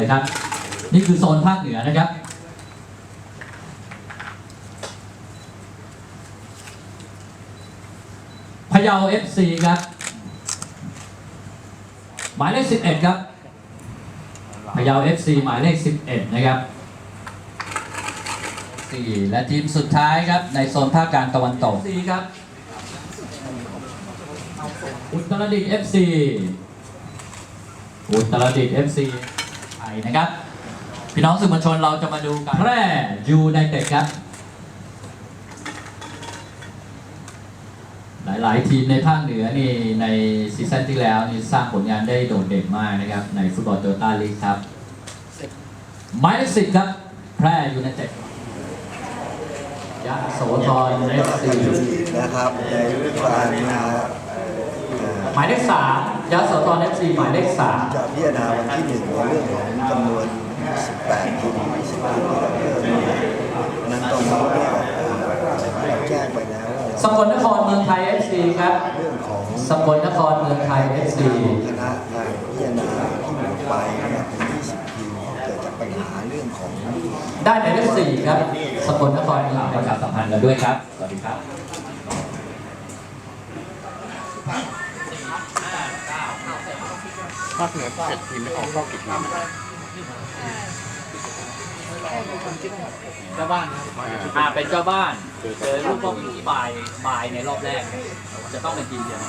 นะครับนี่คือโซนภาคเหนือนะครับ พะเยา FC ครับ หมายเลข 11 ครับ พะเยา FC หมายเลข 11 นะครับ4และทีมสุดท้ายครับ ในโซนภาคกลางตะวันตก4ครับ อุตรดิตถ์ FC อุตรดิตถ์ FC ไท ยนะครับ พี่น้องสื่อมวลชนเราจะมาดูกันแพร่ยูไนเต็ดครับ หลายๆ ทีมในภาคเหนือนี่ในซีซั่นที่แล้วนี่สร้างผลงานได้โดดเด่นมากนะครับ ในฟุตบอลโตโยต้าลีกครับหมายเลขสิบครับ แพร่ยูไนเต็ดยะโสธรเอฟซีนะครับในฤดูกาลนี้นะฮะเอ่อห มายเลขสามยะโสธรเอฟซีหมายเลขสามจะพิจารณาวันที่หนึ่งในเรื่องของจำนวน 18ทีม20ทีมที่เราเพิ่มนั้นตอนนี้เนี่ยเอ่อเราแจ้งไปแล้วว่าสกลนครเมืองไทยเอฟซีครับ เรื่องของสกลนครเมืองไทยเอฟซีคณะการพิจารณาที่หมดไปเนี่ยเป็น20ทีมเกิดจากปัญหาเรื่องของได้หมายเลขสี่ครับ สกลนครเมืองไทยประชาสัมพันธ์กันด้วยครับ สวัสดีครับ ภาคเหนือเจ็ดทีมไม่ออกเข้ากี่ทีมเจ้าบ้านครับอ่าเป็นเจ้าบ้านเจอลูกบอลลูกบายบายในรอบแรก จะต้องเป็นทีมเดียว